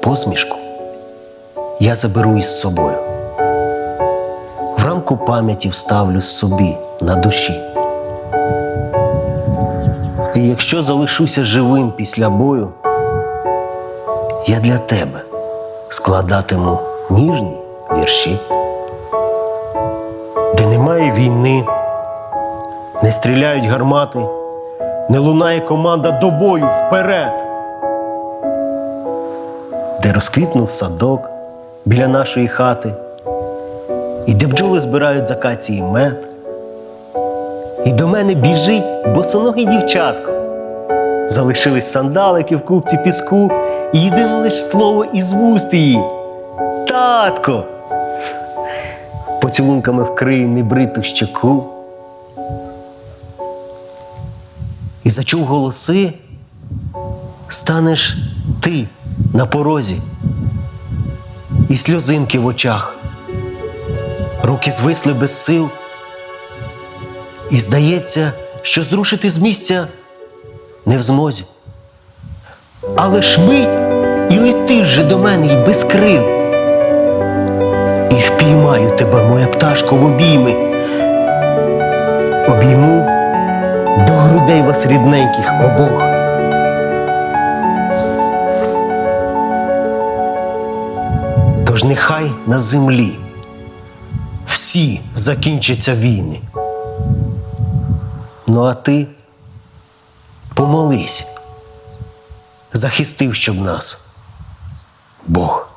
посмішку я заберу із собою. В рамку пам'яті вставлю собі на душі. І якщо залишуся живим після бою, я для тебе складатиму ніжні вірші, де немає війни, не стріляють гармати, не лунає команда до бою вперед, де розквітнув садок біля нашої хати, і де бджоли збирають з акації мед. І до мене біжить босоногий дівчатко. Залишились сандалики в купці піску, і єдине лиш слово із вуст її. Татко. Поцілунками вкрию небриту щеку. І зачув голоси, станеш ти на порозі, і сльозинки в очах, руки звисли без сил. І здається, що зрушити з місця не в змозі. Але ж мить і летиш же до мене й без крил. І впіймаю тебе, моя пташко, в обійми. Обійму до грудей вас рідненьких обох. Тож нехай на землі всі закінчаться війни. Ну а ти помолись, захистив, щоб нас Бог.